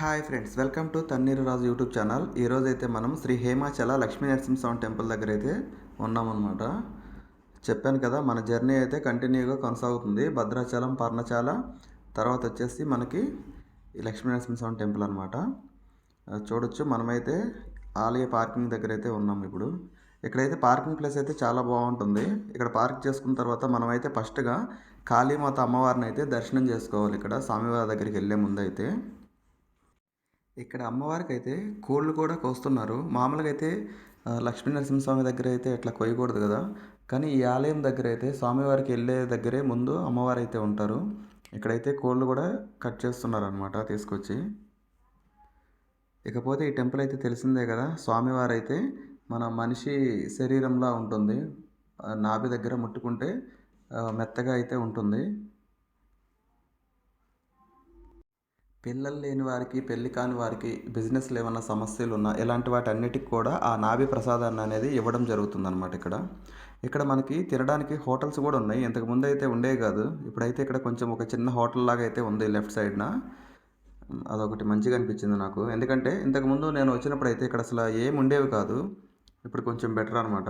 Hi friends welcome to Tanneeru Raju YouTube channel. ఈరోజు అయితే మనం శ్రీ హేమాచల లక్ష్మీ నరసింహస్వామి టెంపుల్ దగ్గర అయితే ఉన్నామన్నమాట. చెప్పాను కదా మన జర్నీ అయితే కంటిన్యూగా కొనసాగుతుంది. భద్రాచలం పర్ణశాల తర్వాత వచ్చేసి మనకి లక్ష్మీ నరసింహస్వామి టెంపుల్ అనమాట చూడొచ్చు మనమైతే ఆలయ పార్కింగ్ దగ్గర అయితే ఉన్నాం ఇప్పుడు. ఇక్కడైతే పార్కింగ్ ప్లేస్ అయితే చాలా బాగుంటుంది. ఇక్కడ పార్క్ చేసుకున్న తర్వాత మనమైతే ఫస్ట్గా కాళీమాత అమ్మవారిని అయితే దర్శనం చేసుకోవాలి ఇక్కడ స్వామివారి దగ్గరికి వెళ్ళే ముందు అయితే ఇక్కడ అమ్మవారికి అయితే కోళ్ళు కూడా కోస్తున్నారు. మామూలుగా అయితే లక్ష్మీ నరసింహస్వామి దగ్గర అయితే ఇట్లా కొయ్యకూడదు కదా. కానీ ఈ ఆలయం దగ్గర అయితే స్వామివారికి వెళ్ళే దగ్గరే ముందు అమ్మవారు అయితే ఉంటారు. ఇక్కడైతే కోళ్ళు కూడా కట్ చేస్తున్నారు అనమాట తీసుకొచ్చి. ఇకపోతే ఈ టెంపుల్ అయితే తెలిసిందే కదా స్వామివారు అయితే మన మనిషి శరీరంలా ఉంటుంది. నాభి దగ్గర ముట్టుకుంటే మెత్తగా అయితే ఉంటుంది. పిల్లలు లేని వారికి పెళ్ళి కాని వారికి బిజినెస్లు ఏమైనా సమస్యలు ఉన్నా ఇలాంటి వాటి అన్నిటికి కూడా ఆ నాభి ప్రసాదాన్ని అనేది ఇవ్వడం జరుగుతుందన్నమాట ఇక్కడ. ఇక్కడ మనకి తినడానికి హోటల్స్ కూడా ఉన్నాయి. ఇంతకు ముందు అయితే ఉండేవి కాదు. ఇప్పుడైతే ఇక్కడ కొంచెం ఒక చిన్న హోటల్ లాగా అయితే ఉంది లెఫ్ట్ సైడ్న అదొకటి మంచిగా అనిపించింది నాకు. ఎందుకంటే ఇంతకుముందు నేను వచ్చినప్పుడు అయితే ఇక్కడ అసలు ఏం ఉండేవి కాదు. ఇప్పుడు కొంచెం బెటర్ అనమాట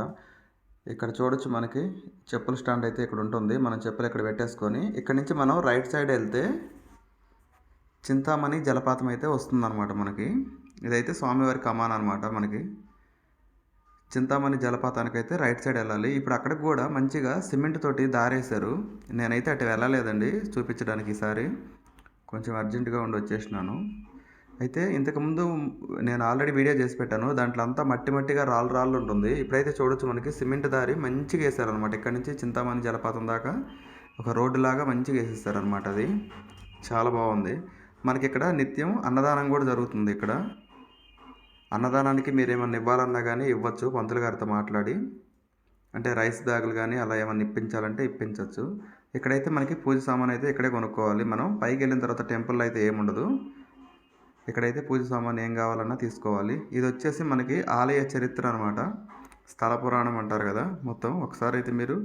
ఇక్కడ చూడొచ్చు మనకి చెప్పుల స్టాండ్ అయితే ఇక్కడ ఉంటుంది. మనం చెప్పులు ఇక్కడ పెట్టేసుకొని ఇక్కడ నుంచి మనం రైట్ సైడ్ వెళ్తే చింతామణి జలపాతం అయితే వస్తుందన్నమాట మనకి. ఇదైతే స్వామివారి కమాన్ అనమాట మనకి. చింతామణి జలపాతానికి అయితే రైట్ సైడ్ వెళ్ళాలి. ఇప్పుడు అక్కడికి కూడా మంచిగా సిమెంట్ తోటి దారేశారు. నేనైతే అటు వెళ్ళలేదండి చూపించడానికి ఈసారి. కొంచెం అర్జెంటుగా ఉండి వచ్చేసినాను. అయితే ఇంతకుముందు నేను ఆల్రెడీ వీడియో చేసి పెట్టాను. దాంట్లో అంతా మట్టి మట్టిగా రాళ్ళు రాళ్ళు ఉంటుంది. ఇప్పుడైతే చూడొచ్చు మనకి సిమెంట్ దారి మంచిగా వేసారనమాట ఇక్కడ నుంచి చింతామణి జలపాతం దాకా ఒక రోడ్డు లాగా మంచిగా వేసేస్తారనమాట అది. చాలా బాగుంది. మనకి ఇక్కడ నిత్యం అన్నదానం కూడా జరుగుతుంది ఇక్కడ. అన్నదానానికి మీరు ఏమైనా ఇవ్వాలన్నా కానీ ఇవ్వచ్చు. పంతులు గారితో మాట్లాడి అంటే రైస్ బ్యాగులు కానీ అలా ఏమైనా ఇప్పించాలంటే ఇప్పించవచ్చు ఇక్కడైతే మనకి పూజ సామాన్ అయితే ఇక్కడే కొనుక్కోవాలి మనం. పైకి వెళ్ళిన తర్వాత టెంపుల్లో అయితే ఏముండదు. ఇక్కడైతే పూజ సామాన్ ఏం కావాలన్నా తీసుకోవాలి. ఇది వచ్చేసి మనకి ఆలయ చరిత్ర అనమాట స్థల పురాణం అంటారు కదా మొత్తం. ఒకసారి అయితే మీరు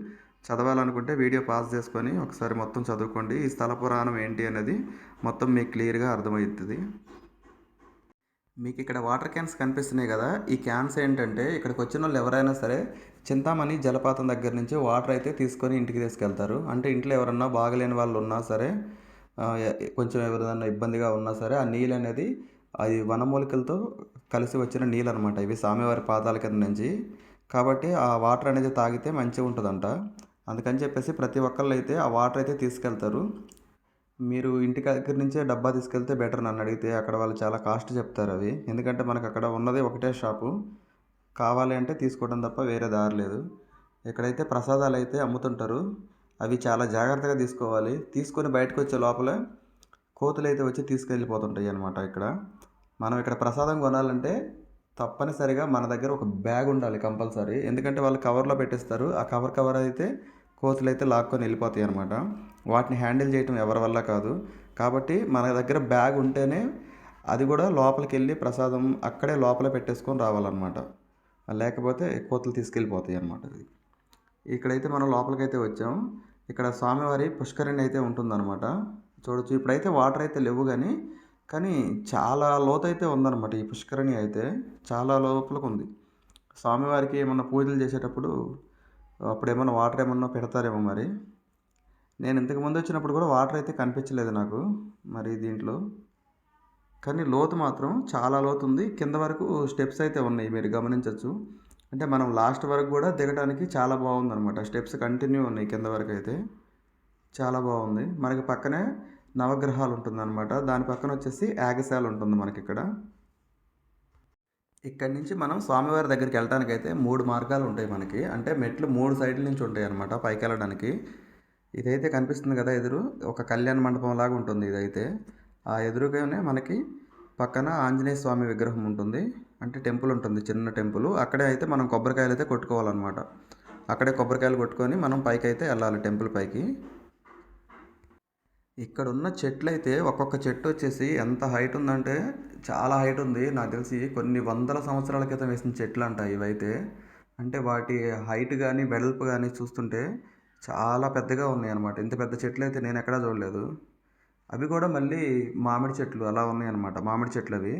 చదవాలనుకుంటే వీడియో పాస్ చేసుకొని ఒకసారి మొత్తం చదువుకోండి. ఈ స్థల పురాణం ఏంటి అనేది మొత్తం మీకు క్లియర్గా అర్థమవుతుంది. మీకు ఇక్కడ వాటర్ క్యాన్స్ కనిపిస్తున్నాయి కదా. ఈ క్యాన్స్ ఏంటంటే ఇక్కడికి వచ్చిన వాళ్ళు ఎవరైనా సరే చింతామణి జలపాతం దగ్గర నుంచి వాటర్ అయితే తీసుకొని ఇంటికి తీసుకెళ్తారు. అంటే ఇంట్లో ఎవరన్నా బాగలేని వాళ్ళు ఉన్నా సరే కొంచెం ఎవరైనా ఇబ్బందిగా ఉన్నా సరే ఆ నీళ్ళు అనేది అది వనమూలికలతో కలిసి వచ్చిన నీళ్ళు అనమాట ఇవి స్వామివారి పాదాల కింద నుంచి. కాబట్టి ఆ వాటర్ అనేది తాగితే మంచిగా ఉంటుందంట. అందుకని చెప్పేసి ప్రతి ఒక్కళ్ళు అయితే ఆ వాటర్ అయితే తీసుకెళ్తారు. మీరు ఇంటి దగ్గర నుంచే డబ్బా తీసుకెళ్తే బెటర్ నన్ను అడిగితే అక్కడ వాళ్ళు చాలా కాస్ట్ చెప్తారు అవి. ఎందుకంటే మనకు అక్కడ ఉన్నది ఒకటే షాపు. కావాలి అంటే తీసుకోవడం తప్ప వేరే దారి లేదు. ఇక్కడైతే ప్రసాదాలు అయితే అమ్ముతుంటారు అవి చాలా జాగ్రత్తగా తీసుకోవాలి. తీసుకొని బయటకు వచ్చే లోపల కోతులు అయితే వచ్చి తీసుకెళ్ళిపోతుంటాయి అనమాట ఇక్కడ. మనం ఇక్కడ ప్రసాదం కొనాలంటే తప్పనిసరిగా మన దగ్గర ఒక బ్యాగ్ ఉండాలి కంపల్సరీ. ఎందుకంటే వాళ్ళు కవర్లో పెట్టేస్తారు. ఆ కవర్ కవర్ అయితే కోతులు అయితే లాక్కొని వెళ్ళిపోతాయి అనమాట వాటిని హ్యాండిల్ చేయటం ఎవరి వల్ల కాదు. కాబట్టి మన దగ్గర బ్యాగ్ ఉంటేనే అది కూడా లోపలికి వెళ్ళి ప్రసాదం అక్కడే లోపల పెట్టేసుకొని రావాలన్నమాట. లేకపోతే కోతులు తీసుకెళ్ళిపోతాయి అనమాట ఇక్కడైతే మనం లోపలికైతే వచ్చాం. ఇక్కడ స్వామివారి పుష్కరిణి అయితే ఉంటుందన్నమాట. చూడొచ్చు. ఇప్పుడైతే వాటర్ అయితే లేవు కానీ కానీ చాలా లోతైతే ఉందన్నమాట ఈ పుష్కరిణి అయితే. చాలా లోపలికి ఉంది స్వామివారికి ఏమన్నా పూజలు చేసేటప్పుడు అప్పుడు ఏమన్నా వాటర్ ఏమన్నా పెడతారేమో మరి. నేను ఇంతకు ముందు వచ్చినప్పుడు కూడా వాటర్ అయితే కనిపించలేదు నాకు మరి దీంట్లో. కానీ లోతు మాత్రం చాలా లోతు ఉంది కింద వరకు స్టెప్స్ అయితే ఉన్నాయి మీరు గమనించవచ్చు అంటే మనం లాస్ట్ వరకు కూడా దిగడానికి చాలా బాగుందన్నమాట. స్టెప్స్ కంటిన్యూ ఉన్నాయి కింద వరకు అయితే. చాలా బాగుంది. మనకి పక్కనే నవగ్రహాలు ఉంటుందన్నమాట దాని పక్కన వచ్చేసి యాగశాల ఉంటుంది మనకి ఇక్కడ ఇక్కడ నుంచి మనం స్వామివారి దగ్గరికి వెళ్ళడానికి అయితే మూడు మార్గాలు ఉంటాయి మనకి. అంటే మెట్లు మూడు సైడ్ల నుంచి ఉంటాయి అనమాట పైకి వెళ్ళడానికి ఇదైతే కనిపిస్తుంది కదా ఎదురు. ఒక కళ్యాణ మండపం లాగా ఉంటుంది ఇదైతే. ఆ ఎదురుగానే మనకి పక్కన ఆంజనేయ స్వామి విగ్రహం ఉంటుంది. అంటే టెంపుల్ ఉంటుంది చిన్న టెంపుల్. అక్కడే అయితే మనం కొబ్బరికాయలు అయితే కొట్టుకోవాలన్నమాట. అక్కడే కొబ్బరికాయలు కొట్టుకొని మనం పైకి అయితే వెళ్ళాలి టెంపుల్ పైకి. ఇక్కడ ఉన్న చెట్లు అయితే ఒక్కొక్క చెట్టు వచ్చేసి ఎంత హైట్ ఉందంటే చాలా హైట్ ఉంది. నాకు తెలిసి కొన్ని వందల సంవత్సరాల క్రితం వేసిన చెట్లు అంట ఇవైతే. అంటే వాటి హైట్ కానీ వెడల్పు కానీ చూస్తుంటే చాలా పెద్దగా ఉన్నాయి అనమాట ఇంత పెద్ద చెట్లు అయితే నేను ఎక్కడా చూడలేదు. అవి కూడా మళ్ళీ మామిడి చెట్లు అలా ఉన్నాయన్నమాట. మామిడి చెట్లు అవి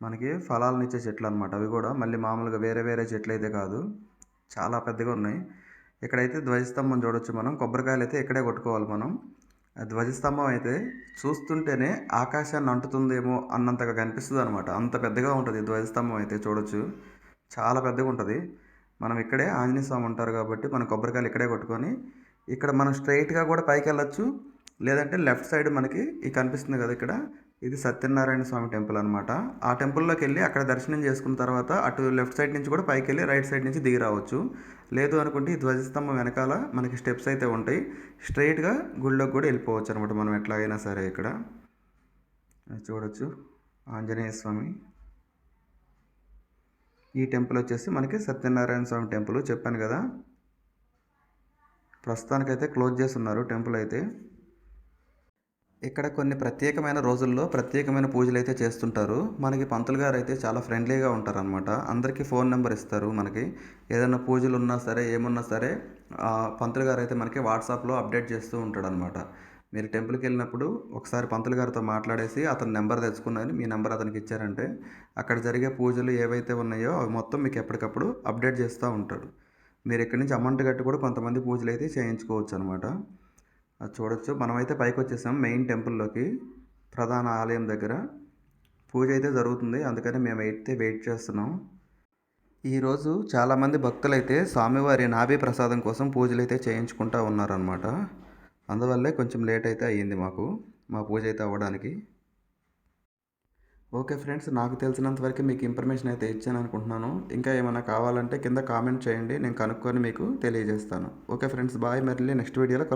మనకి ఫలాలను ఇచ్చే చెట్లు అనమాట అవి కూడా మళ్ళీ మామూలుగా వేరే వేరే చెట్లు అయితే కాదు. చాలా పెద్దగా ఉన్నాయి. ఇక్కడైతే ధ్వజస్తంభం చూడొచ్చు మనం. కొబ్బరికాయలు అయితే ఇక్కడే కొట్టుకోవాలి మనం. ధ్వజస్తంభం అయితే చూస్తుంటేనే ఆకాశాన్ని అంటుతుందేమో అన్నంతగా కనిపిస్తుంది అనమాట అంత పెద్దగా ఉంటుంది ధ్వజస్తంభం అయితే చూడొచ్చు. చాలా పెద్దగా ఉంటుంది. మనం ఇక్కడే ఆంజనేయ స్వామి ఉంటారు కాబట్టి మనం కొబ్బరికాయలు ఇక్కడే కొట్టుకొని ఇక్కడ మనం స్ట్రైట్గా కూడా పైకి వెళ్ళొచ్చు లేదంటే లెఫ్ట్ సైడ్ మనకి ఈ కనిపిస్తుంది కదా ఇక్కడ ఇది సత్యనారాయణ స్వామి టెంపుల్ అనమాట ఆ టెంపుల్లోకి వెళ్ళి అక్కడ దర్శనం చేసుకున్న తర్వాత అటు లెఫ్ట్ సైడ్ నుంచి కూడా పైకి వెళ్ళి రైట్ సైడ్ నుంచి దిగి రావచ్చు. లేదు అనుకుంటే ఈ ధ్వజస్తంభం వెనకాల మనకి స్టెప్స్ అయితే ఉంటాయి. స్ట్రైట్గా గుళ్ళోకి కూడా వెళ్ళిపోవచ్చు అనమాట మనం ఎట్లాగైనా సరే ఇక్కడ. చూడవచ్చు చూడొచ్చు. ఆంజనేయ స్వామి. ఈ టెంపుల్ వచ్చేసి మనకి సత్యనారాయణ స్వామి టెంపుల్ చెప్పాను కదా. ప్రస్తుతానికైతే క్లోజ్ చేసి ఉన్నారు టెంపుల్ అయితే. ఇక్కడ కొన్ని ప్రత్యేకమైన రోజుల్లో ప్రత్యేకమైన పూజలు అయితే చేస్తుంటారు. మనకి పంతులు గారు అయితే చాలా ఫ్రెండ్లీగా ఉంటారనమాట అందరికీ ఫోన్ నెంబర్ ఇస్తారు మనకి. ఏదైనా పూజలు ఉన్నా సరే ఏమున్నా సరే పంతులు గారు అయితే మనకి వాట్సాప్లో అప్డేట్ చేస్తూ ఉంటాడనమాట మీరు టెంపుల్కి వెళ్ళినప్పుడు ఒకసారి పంతులు గారితో మాట్లాడేసి అతని నెంబర్ తెచ్చుకున్నాను మీ నెంబర్ అతనికి ఇచ్చారంటే అక్కడ జరిగే పూజలు ఏవైతే ఉన్నాయో అవి మొత్తం మీకు ఎప్పటికప్పుడు అప్డేట్ చేస్తూ ఉంటాడు. మీరు ఇక్కడి నుంచి అమౌంట్ కట్టి కూడా కొంతమంది పూజలు అయితే చేయించుకోవచ్చు అనమాట అది చూడొచ్చు. మనమైతే పైకి వచ్చేసాం మెయిన్ టెంపుల్లోకి. ప్రధాన ఆలయం దగ్గర. పూజ అయితే జరుగుతుంది. అందుకని మేము అయితే వెయిట్ చేస్తున్నాం. ఈరోజు చాలామంది భక్తులైతే స్వామివారి నాభి ప్రసాదం కోసం పూజలు అయితే చేయించుకుంటూ ఉన్నారనమాట అందువల్లే కొంచెం లేట్ అయితే అయ్యింది మాకు మా పూజ అయితే అవ్వడానికి. ఓకే ఫ్రెండ్స్ నాకు తెలిసినంత వరకు మీకు ఇన్ఫర్మేషన్ అయితే ఇచ్చాను అనుకుంటున్నాను. ఇంకా ఏమైనా కావాలంటే కింద కామెంట్ చేయండి. నేను కనుక్కొని మీకు తెలియజేస్తాను. Okay friends bye. మళ్ళీ నెక్స్ట్ వీడియోలో